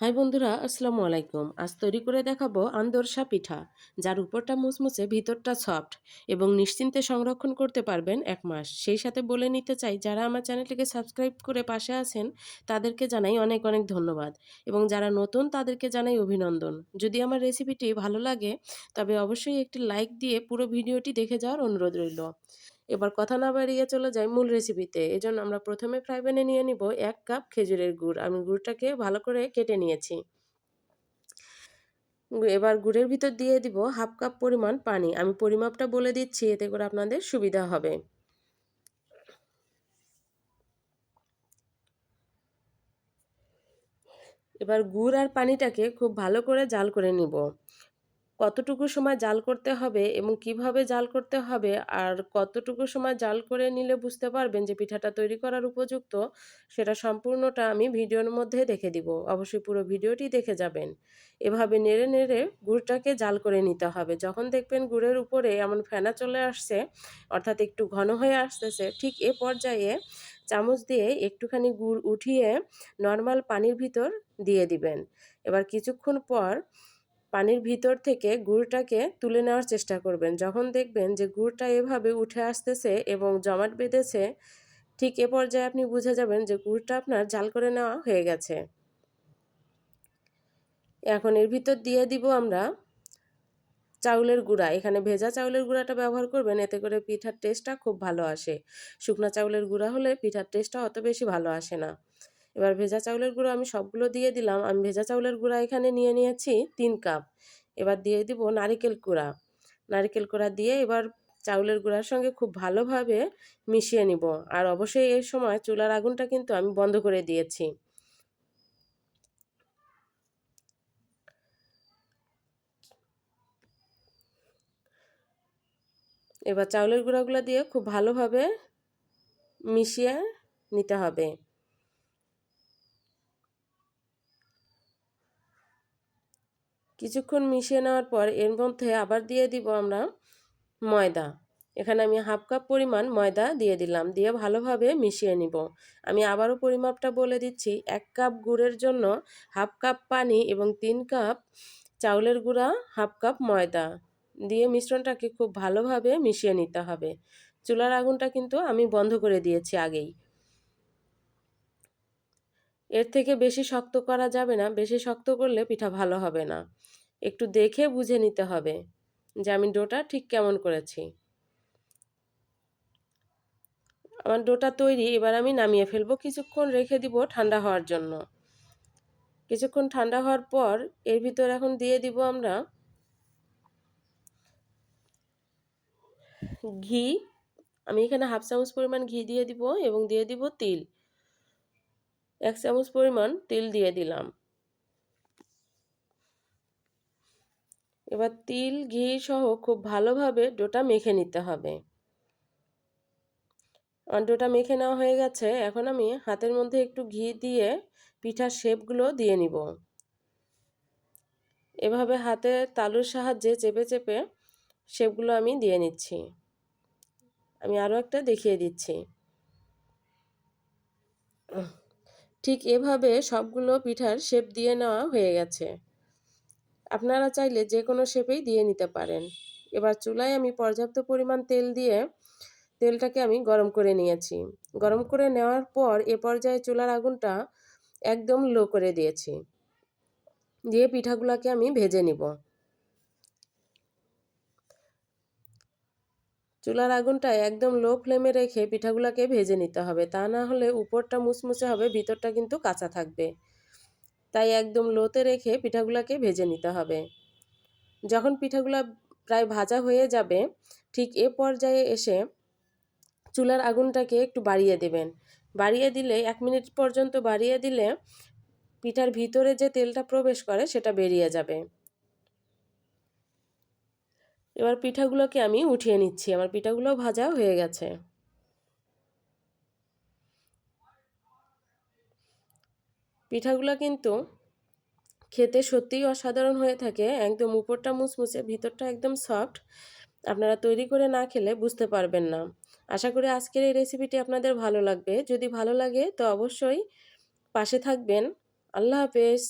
High বন্ধুরা, আসসালামু আলাইকুম। আজ তৈরি করে দেখাবো আন্দরসা পিঠা, যার উপরটা মুচমুচে ভিতরটা সফট এবং নিশ্চিন্তে সংরক্ষণ করতে পারবেন এক মাস। সেই সাথে বলে নিতে চাই, যারা আমার চ্যানেলটিকে সাবস্ক্রাইব করে পাশে আছেন, তাদেরকে জানাই অনেক অনেক ধন্যবাদ এবং যারা নতুন, তাদেরকে জানাই অভিনন্দন। যদি আমার রেসিপিটি ভালো লাগে, তবে অবশ্যই একটি লাইক দিয়ে পুরো ভিডিওটি দেখে যাওয়ার অনুরোধ রইল। এবার কথা না বাড়িয়ে চলে যাই মূল রেসিপিতে এজন্য আমরা প্রথমে ফ্রাই প্যানে নিয়ে নিব এক কাপ খেজুরের গুড়। আমি গুড়টাকে ভালো করে কেটে নিয়েছি। এবার গুড়ের ভিতর দিয়ে দিব হাফ কাপ পরিমাণ পানি। আমি পরিমাপটা বলে দিচ্ছি, এতে করে আপনাদের সুবিধা হবে। এবার গুড় আর পানিটাকে খুব ভালো করে জাল করে নিব। কতটুকু সময় জাল করতে হবে এবং কীভাবে জাল করতে হবে? আর কতটুকু সময় জাল করে নিলে বুঝতে পারবেন যে পিঠাটা তৈরি করার উপযুক্ত? সেটা সম্পূর্ণটা আমি ভিডিওর মধ্যে দেখে দিব। অবশ্যই পুরো ভিডিওটি দেখে যাবেন। এভাবে নেড়ে নেড়ে গুড়টাকে জাল করে নিতে হবে। যখন দেখবেন গুড়ের উপরে এমন ফেনা চলে আসছে, অর্থাৎ একটু ঘন হয়ে আসতেছে, ঠিক এ পর্যায়ে চামচ দিয়ে একটুখানি গুড় উঠিয়ে নর্মাল পানির ভিতর দিয়ে দিবেন। এবার কিছুক্ষণ পর পানির ভিতর থেকে গুড়টাকে তুলে নেওয়ার চেষ্টা করবেন। যখন দেখবেন যে গুড়টা এভাবে উঠে আসতেছে এবং জমাট বেঁধেছে, ঠিক এ পর্যায়ে আপনি বুঝে যাবেন যে গুড়টা আপনার জাল করে নেওয়া হয়ে গেছে। এখন এর ভিতর দিয়ে দিব আমরা চাউলের গুঁড়া। এখানে ভেজা চাউলের গুঁড়াটা ব্যবহার করবেন, এতে করে পিঠার টেস্টটা খুব ভালো আসে। শুকনা চাউলের গুঁড়া হলে পিঠার টেস্টটা অত বেশি ভালো আসে না। এবার ভেজা চাউলের গুঁড়ো আমি সবগুলো দিয়ে দিলাম। আমি ভেজা চাউলের গুঁড়া এখানে নিয়ে নিয়েছি তিন কাপ। এবার দিয়ে দিব নারিকেল কুড়া। নারিকেল কুড়া দিয়ে এবার চাউলের গুঁড়ার সঙ্গে খুব ভালোভাবে মিশিয়ে নিব। আর অবশ্যই এই সময় চুলার আগুনটা কিন্তু আমি বন্ধ করে দিয়েছি। এবার চাউলের গুঁড়াগুলো দিয়ে খুব ভালোভাবে মিশিয়ে নিতে হবে। কিছুক্ষণ মিশিয়ে নেওয়ার পর এর মধ্যে আবার দিয়ে দিব আমরা ময়দা। এখানে আমি হাফ কাপ পরিমাণ ময়দা দিয়ে দিলাম, দিয়ে ভালোভাবে মিশিয়ে নিব। আমি আবারও পরিমাপটা বলে দিচ্ছি, এক কাপ গুড়ের জন্য হাফ কাপ পানি এবং তিন কাপ চাউলের গুঁড়া, হাফ কাপ ময়দা দিয়ে মিশ্রণটাকে খুব ভালোভাবে মিশিয়ে নিতে হবে। চুলার আগুনটা কিন্তু আমি বন্ধ করে দিয়েছি আগেই। এর থেকে বেশি শক্ত করা যাবে না। বেশি শক্ত করলে পিঠা ভালো হবে না। একটু দেখে বুঝে নিতে হবে যে আমি ডোটা ঠিক কেমন করেছি। আমার ডোটা তৈরি, এবার আমি নামিয়ে ফেলব। কিছুক্ষণ রেখে দিব ঠান্ডা হওয়ার জন্য। কিছুক্ষণ ঠান্ডা হওয়ার পর এর ভিতর এখন দিয়ে দিব আমরা ঘি। আমি এখানে হাফ চামচ পরিমাণ ঘি দিয়ে দিব এবং দিয়ে দিব তিল। এক চামচ পরিমাণ তিল দিয়ে দিলাম। এবার তিল, ঘি সহ খুব ভালোভাবে ডোটা মেখে নিতে হবে। আমার ডোটা মেখে নেওয়া হয়ে গেছে, এখন আমি হাতের মধ্যে একটু ঘি দিয়ে পিঠার শেপগুলো দিয়ে নিব। এভাবে হাতে তালুর সাহায্যে চেপে চেপে শেপগুলো আমি দিয়ে নিচ্ছি। আমি আরও একটা দেখিয়ে দিচ্ছি। ঠিক এভাবে সবগুলো পিঠার শেপ দিয়ে নেওয়া হয়ে গেছে। আপনারা চাইলে যে কোনো শেপেই দিয়ে নিতে পারেন। এবার চুলায় আমি পর্যাপ্ত পরিমাণ তেল দিয়ে তেলটাকে আমি গরম করে নিয়েছি। গরম করে নেওয়ার পর এ পর্যায়ে চুলার আগুনটা একদম লো করে দিয়েছি। দিয়ে পিঠাগুলোকে আমি ভেজে নিব। চুলার আগুনটা একদম লো ফ্লেমে রেখে পিঠাগুলোকে ভেজে নিতে হবে। তা না হলে উপরটা মুচমুচে হবে, ভিতরটা কিন্তু কাঁচা থাকবে। তাই একদম লোতে রেখে পিঠাগুলোকে ভেজে নিতে হবে। যখন পিঠাগুলো প্রায় ভাজা হয়ে যাবে, ঠিক এ পর্যায়ে এসে চুলার আগুনটাকে একটু বাড়িয়ে দেবেন। বাড়িয়ে দিলে, এক মিনিট পর্যন্ত বাড়িয়ে দিলে পিঠার ভিতরে যে তেলটা প্রবেশ করে সেটা বেরিয়ে যাবে। এবার পিঠাগুলোকে আমি উঠিয়ে নিচ্ছি। আমার পিঠাগুলো ভাজা হয়ে গেছে। পিঠাগুলো কিন্তু খেতে সত্যিই অসাধারণ হয়ে থাকে। একদম উপরটা মুচমুচে ভিতরটা একদম সফট আপনারা তৈরি করে না খেলে বুঝতে পারবেন না। আশা করি আজকের এই রেসিপিটি আপনাদের ভালো লাগবে। যদি ভালো লাগে তো অবশ্যই পাশে থাকবেন। আল্লাহ হাফেজ।